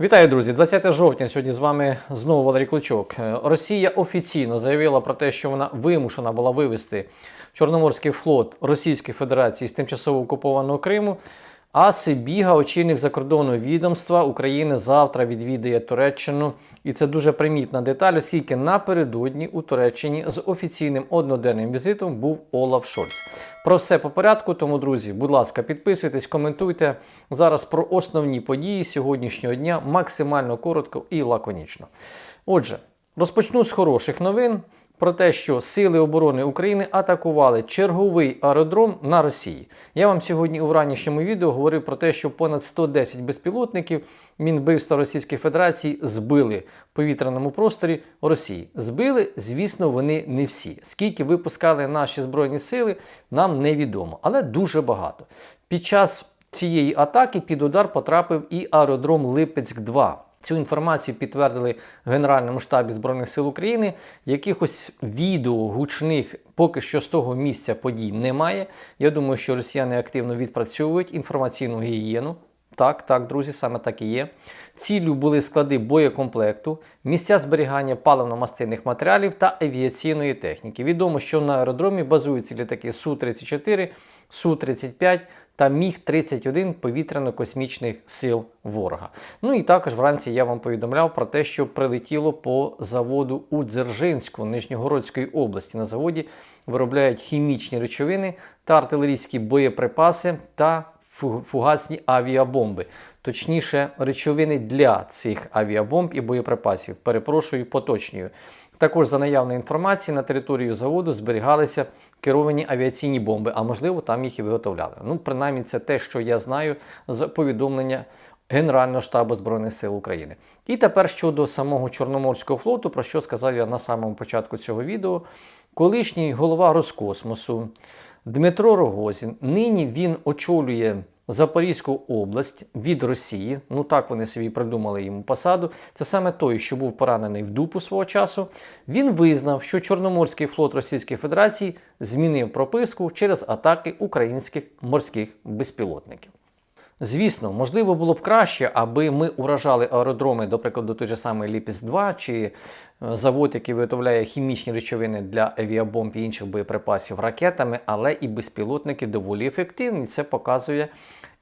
Вітаю, друзі! 20 жовтня. Сьогодні з вами знову Валерій Клочок. Е, Росія офіційно заявила про те, що вона вимушена була вивести Чорноморський флот Російської Федерації з тимчасово окупованого Криму. А Сибіга, очільник закордонного відомства України, завтра відвідає Туреччину. І це дуже примітна деталь, оскільки напередодні у Туреччині з офіційним одноденним візитом був Олаф Шольц. Про все по порядку. Тому, друзі, будь ласка, підписуйтесь, коментуйте зараз про основні події сьогоднішнього дня максимально коротко і лаконічно. Отже, розпочну з хороших новин про те, що Сили оборони України атакували черговий аеродром на Росії. Я вам сьогодні у ранішньому відео говорив про те, що понад 110 безпілотників Мінбивства Російської Федерації збили в повітряному просторі Росії. Збили, звісно, вони не всі. Скільки випускали наші збройні сили, нам невідомо, але дуже багато. Під час цієї атаки під удар потрапив і аеродром Липецьк 2 Цю інформацію підтвердили в Генеральному штабі Збройних сил України. Якихось відео гучних поки що з того місця подій немає. Я думаю, що росіяни активно відпрацьовують інформаційну гігієну. Так, так, друзі, саме так і є. Ціллю були склади боєкомплекту, місця зберігання паливно-мастильних матеріалів та авіаційної техніки. Відомо, що на аеродромі базуються літаки Су-34, Су-35 та Міг-31 повітряно-космічних сил ворога. Ну і також вранці я вам повідомляв про те, що прилетіло по заводу у Дзержинську Нижньогородської області. На заводі виробляють хімічні речовини та артилерійські боєприпаси та фугасні авіабомби, точніше, речовини для цих авіабомб і боєприпасів. Перепрошую, поточнюю. Також за наявною інформацією на територію заводу зберігалися керовані авіаційні бомби, а можливо, там їх і виготовляли. Ну, принаймні, це те, що я знаю з повідомлення Генерального штабу Збройних сил України. І тепер щодо самого Чорноморського флоту, про що сказав я на самому початку цього відео, колишній голова Роскосмосу Дмитро Рогозін, нині він очолює. Запорізьку область від Росії, ну так вони собі придумали йому посаду. Це саме той, що був поранений в дупу свого часу. Він визнав, що Чорноморський флот Російської Федерації змінив прописку через атаки українських морських безпілотників. Звісно, можливо було б краще, аби ми уражали аеродроми, до прикладу, той же самий Ліпіс 2 чи е, завод, який виготовляє хімічні речовини для авіабомб і інших боєприпасів ракетами, але і безпілотники доволі ефективні. Це показує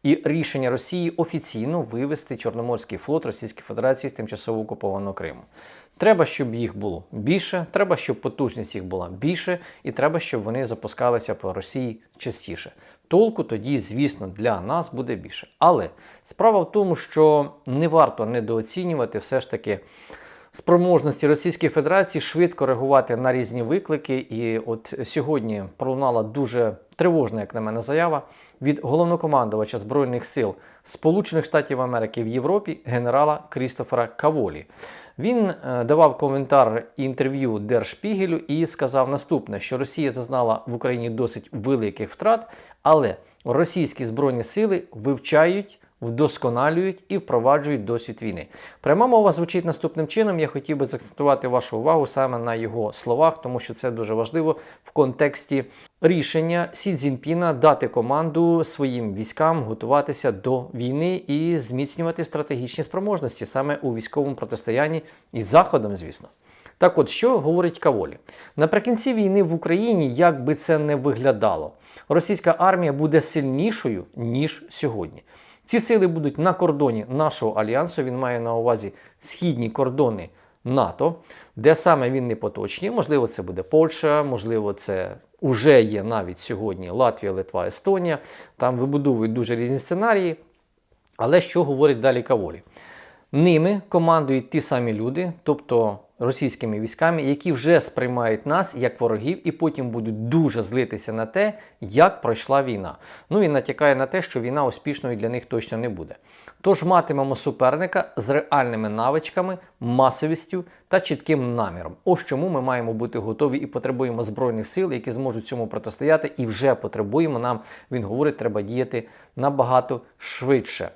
і рішення Росії офіційно вивести Чорноморський флот Російської Федерації з тимчасово окупованого Криму. Треба, щоб їх було більше, треба, щоб потужність їх була більше, і треба, щоб вони запускалися по Росії частіше. Толку тоді, звісно, для нас буде більше. Але справа в тому, що не варто недооцінювати все ж таки спроможності Російської Федерації швидко реагувати на різні виклики. І от сьогодні пролунала дуже тривожна, як на мене, заява від головнокомандувача Збройних сил Сполучених Штатів Америки в Європі генерала Крістофера Каволі. Він е, давав коментар інтерв'ю Держпігелю і сказав наступне: що Росія зазнала в Україні досить великих втрат, але російські збройні сили вивчають вдосконалюють і впроваджують досвід війни. Пряма мова звучить наступним чином. Я хотів би заакцентувати вашу увагу саме на його словах, тому що це дуже важливо в контексті рішення Сі Цзіньпіна дати команду своїм військам готуватися до війни і зміцнювати стратегічні спроможності саме у військовому протистоянні із Заходом, звісно. Так от, що говорить Каволі? Наприкінці війни в Україні, як би це не виглядало, російська армія буде сильнішою, ніж сьогодні. Ці сили будуть на кордоні нашого альянсу. Він має на увазі східні кордони НАТО, де саме він не поточні. Можливо, це буде Польща, можливо, це вже є навіть сьогодні Латвія, Литва, Естонія. Там вибудовують дуже різні сценарії. Але що говорить далі Каволі? Ними командують ті самі люди, тобто російськими військами, які вже сприймають нас як ворогів, і потім будуть дуже злитися на те, як пройшла війна. Ну і натякає на те, що війна успішною для них точно не буде. Тож матимемо суперника з реальними навичками, масовістю та чітким наміром. Ось чому ми маємо бути готові і потребуємо збройних сил, які зможуть цьому протистояти, і вже потребуємо нам. Він говорить, треба діяти набагато швидше.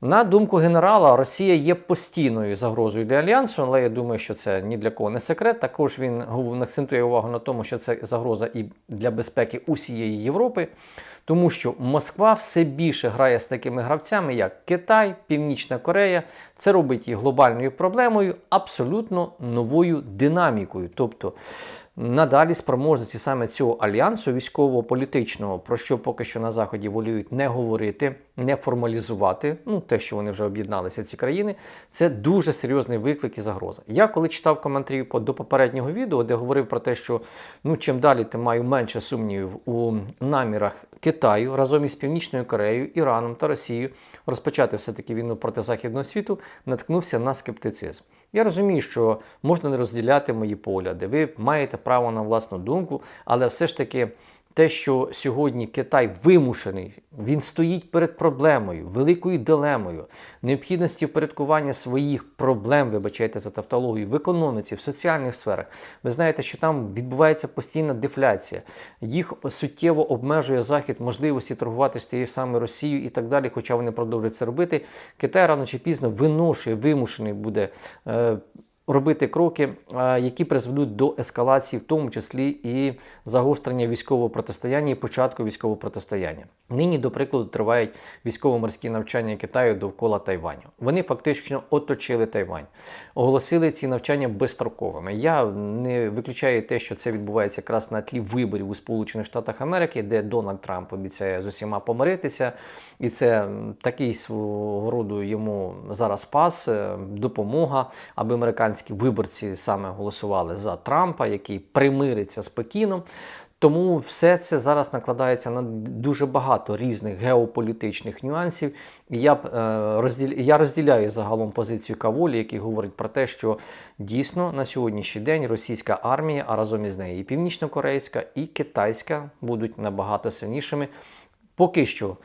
На думку генерала, Росія є постійною загрозою для альянсу, але я думаю, що це ні для кого не секрет. Також він акцентує увагу на тому, що це загроза і для безпеки усієї Європи. Тому що Москва все більше грає з такими гравцями, як Китай, Північна Корея. Це робить їх глобальною проблемою, абсолютно новою динамікою. Тобто надалі спроможності саме цього альянсу військово-політичного, про що поки що на Заході воліють не говорити, не формалізувати, ну те, що вони вже об'єдналися, ці країни, це дуже серйозний виклик і загроза. Я коли читав коментарі до попереднього відео, де говорив про те, що ну чим далі, тим маю менше сумнівів у намірах Китаю разом із Північною Кореєю, Іраном та Росією розпочати все-таки війну проти західного світу, наткнувся на скептицизм. Я розумію, що можна не розділяти мої погляди, ви маєте право на власну думку, але все ж таки те, що сьогодні Китай вимушений, він стоїть перед проблемою, великою дилемою, необхідності впорядкування своїх проблем, вибачайте за тавтологію, в економіці, в соціальних сферах. Ви знаєте, що там відбувається постійна дефляція. Їх суттєво обмежує Захід можливості торгувати з тією ж самою Росією і так далі, хоча вони продовжують це робити. Китай рано чи пізно виношує, вимушений буде. Е, робити кроки, е, які призведуть до ескалації, в тому числі і загострення військового протистояння і початку військового протистояння. Нині, до прикладу, тривають військово-морські навчання Китаю довкола Тайваню. Вони фактично оточили Тайвань, оголосили ці навчання безстроковими. Я не виключаю те, що це відбувається якраз на тлі виборів у Сполучених Штатах Америки, де Дональд Трамп обіцяє з усіма помиритися, і це такий свого роду йому зараз пас, е, допомога, аби американські виборці саме голосували за Трампа, який примириться з Пекіном. Тому все це зараз накладається на дуже багато різних геополітичних нюансів. Я е, розділ... я розділяю загалом позицію Каволі, який говорить про те, що дійсно на сьогоднішній день російська армія, а разом із нею і північно-корейська, і китайська будуть набагато сильнішими. Поки що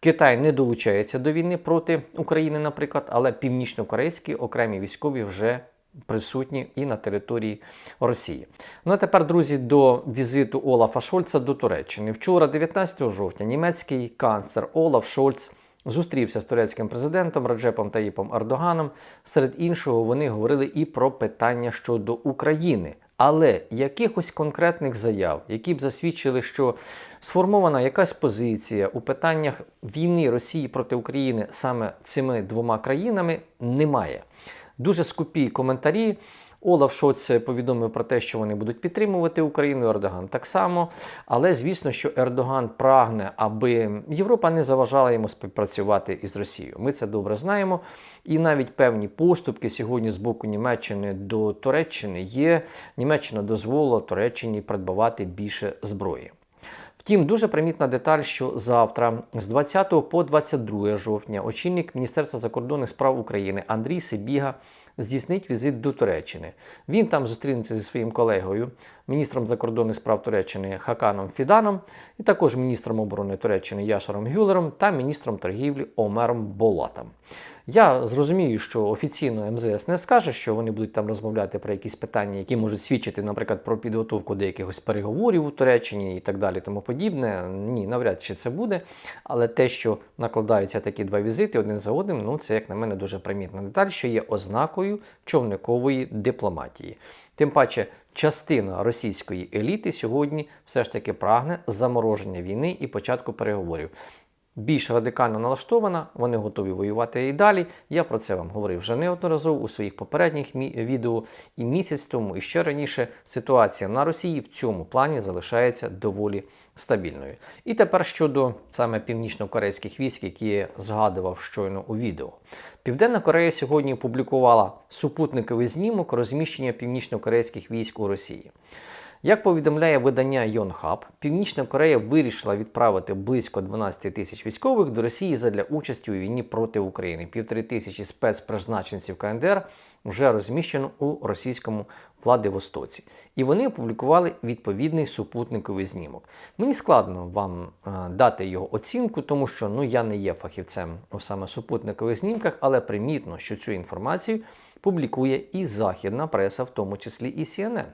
Китай не долучається до війни проти України, наприклад, але північно-корейські окремі військові вже присутні і на території Росії. Ну а тепер, друзі, до візиту Олафа Шольца до Туреччини. Вчора, 19 жовтня, німецький канцлер Олаф Шольц зустрівся з турецьким президентом Раджепом Таїпом Ердоганом. Серед іншого, вони говорили і про питання щодо України. Але якихось конкретних заяв, які б засвідчили, що сформована якась позиція у питаннях війни Росії проти України саме цими двома країнами, немає. Дуже скупі коментарі. Олаф Шоц повідомив про те, що вони будуть підтримувати Україну, Ердоган так само. Але звісно, що Ердоган прагне, аби Європа не заважала йому співпрацювати із Росією. Ми це добре знаємо. І навіть певні поступки сьогодні з боку Німеччини до Туреччини є. Німеччина дозволила Туреччині придбавати більше зброї. Втім, дуже примітна деталь, що завтра, з 20 по 22 жовтня, очільник Міністерства закордонних справ України Андрій Сибіга здійснить візит до Туреччини. Він там зустрінеться зі своїм колегою, міністром закордонних справ Туреччини Хаканом Фіданом, і також міністром оборони Туреччини Яшаром Гюлером та міністром торгівлі Омером Болатом. Я зрозумію, що офіційно МЗС не скаже, що вони будуть там розмовляти про якісь питання, які можуть свідчити, наприклад, про підготовку до якихось переговорів у Туреччині і так далі, тому подібне. Ні, навряд чи це буде. Але те, що накладаються такі два візити один за одним, ну це, як на мене, дуже примітна деталь, що є ознакою човникової дипломатії. Тим паче, частина російської еліти сьогодні все ж таки прагне замороження війни і початку переговорів більш радикально налаштована, вони готові воювати і далі. Я про це вам говорив вже неодноразово у своїх попередніх мі- відео. І місяць тому, і ще раніше ситуація на Росії в цьому плані залишається доволі стабільною. І тепер щодо саме північно-корейських військ, які я згадував щойно у відео. Південна Корея сьогодні опублікувала супутниковий знімок розміщення північно-корейських військ у Росії. Як повідомляє видання Yonhap, Північна Корея вирішила відправити близько 12 тисяч військових до Росії задля участі у війні проти України. Півтори тисячі спецпризначенців КНДР вже розміщено у російському Владивостоці. І вони опублікували відповідний супутниковий знімок. Мені складно вам е, дати його оцінку, тому що ну, я не є фахівцем у саме супутникових знімках, але примітно, що цю інформацію публікує і західна преса, в тому числі і CNN.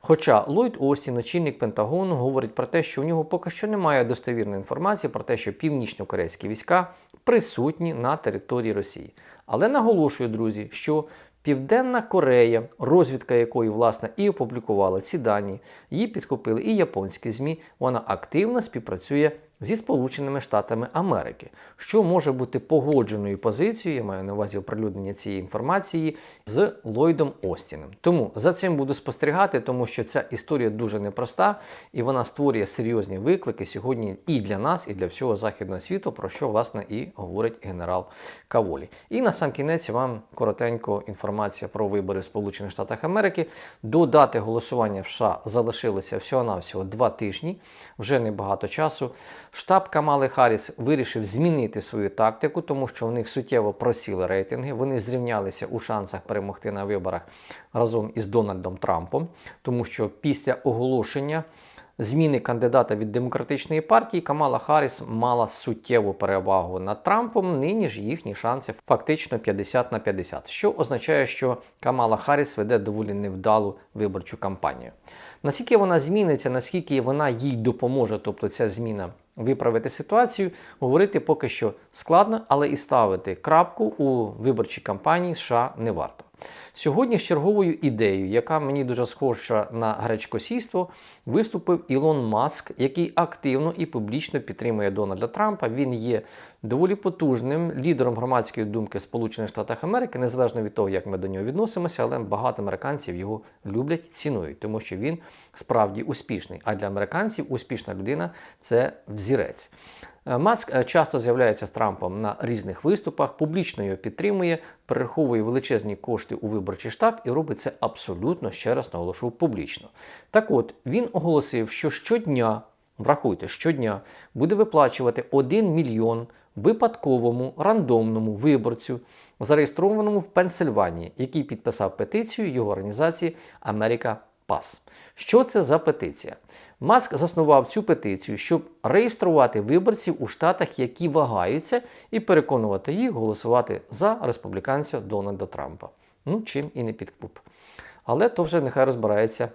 Хоча Ллойд Остін, очільник Пентагону, говорить про те, що у нього поки що немає достовірної інформації про те, що північно-корейські війська присутні на території Росії. Але наголошую, друзі, що Південна Корея, розвідка якої, власне, і опублікувала ці дані, її підхопили і японські ЗМІ, вона активно співпрацює зі Сполученими Штатами Америки, що може бути погодженою позицією, я маю на увазі оприлюднення цієї інформації з Ллойдом Остіним. Тому за цим буду спостерігати, тому що ця історія дуже непроста і вона створює серйозні виклики сьогодні і для нас, і для всього західного світу, про що власне і говорить генерал Каволі. І на сам кінець вам коротенько інформація про вибори в Сполучених Штатах Америки. До дати голосування в США залишилося всього-навсього два тижні, вже небагато часу. Штаб Камали Харріс вирішив змінити свою тактику, тому що в них суттєво просіли рейтинги. Вони зрівнялися у шансах перемогти на виборах разом із Дональдом Трампом, тому що після оголошення зміни кандидата від демократичної партії Камала Харріс мала суттєву перевагу над Трампом. Нині ж їхні шанси фактично 50 на 50, що означає, що Камала Харріс веде доволі невдалу виборчу кампанію. Наскільки вона зміниться, наскільки вона їй допоможе, тобто ця зміна виправити ситуацію, говорити поки що складно, але і ставити крапку у виборчій кампанії США не варто. Сьогодні з черговою ідеєю, яка мені дуже схожа на гречкосійство, виступив Ілон Маск, який активно і публічно підтримує Дональда Трампа. Він є доволі потужним лідером громадської думки Сполучених Штатах Америки, незалежно від того, як ми до нього відносимося, але багато американців його люблять, і цінують, тому що він справді успішний. А для американців успішна людина це взірець. Е, Маск е, часто з'являється з Трампом на різних виступах, публічно його підтримує, перераховує величезні кошти у виборчий штаб і робить це абсолютно ще раз наголошу публічно. Так от він оголосив, що щодня, врахуйте, щодня буде виплачувати 1 мільйон випадковому рандомному виборцю, зареєстрованому в Пенсильванії, який підписав петицію його організації Америка Пас. Що це за петиція? Маск заснував цю петицію, щоб реєструвати виборців у штатах, які вагаються, і переконувати їх голосувати за республіканця Дональда Трампа. Ну, чим і не підкуп. Але то вже нехай розбирається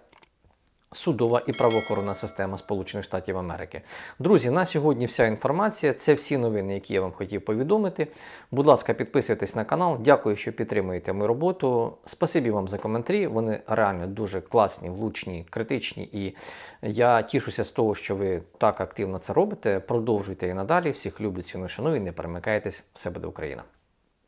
судова і правоохоронна система Сполучених Штатів Америки. Друзі, на сьогодні вся інформація. Це всі новини, які я вам хотів повідомити. Будь ласка, підписуйтесь на канал. Дякую, що підтримуєте мою роботу. Спасибі вам за коментарі. Вони реально дуже класні, влучні, критичні. І я тішуся з того, що ви так активно це робите. Продовжуйте і надалі. Всіх люблю, ціную, шаную. Не перемикайтесь. Все буде Україна!